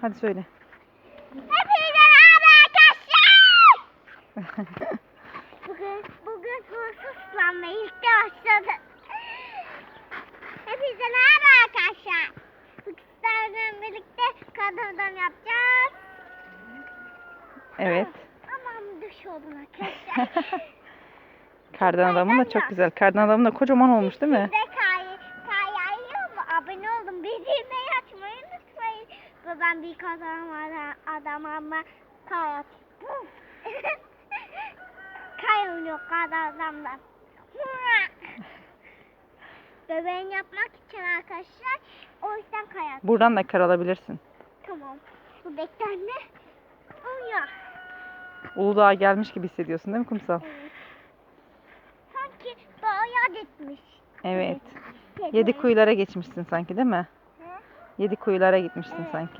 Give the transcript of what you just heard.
Hadi söyle. Hepinize merhaba arkadaşlar. bugün bugün hususlanma ilk başladı. Hepinize merhaba arkadaşlar. Sizlerle birlikte kadından yapacağız. Evet. Aman düş oldum arkadaşlar. Kardan adamın da çok güzel. Kardan adamın da kocaman olmuş değil mi? Siz de kay, mı? Abone olun. Bildirimleri unutmayın. Babam bir adam adam, adam ama kayat. Kay oynuyor kadar adamlar. Bebeğin yapmak için arkadaşlar. O yüzden kayat. Buradan da kar alabilirsin. Tamam. Bu beklenme. Uyuyor. Uludağ'a gelmiş gibi hissediyorsun değil mi kumsal? Evet. Sanki bayağı gitmiş. Evet. Yedi kuyulara geçmişsin sanki değil mi? Yedi kuyulara gitmişsin Evet. sanki.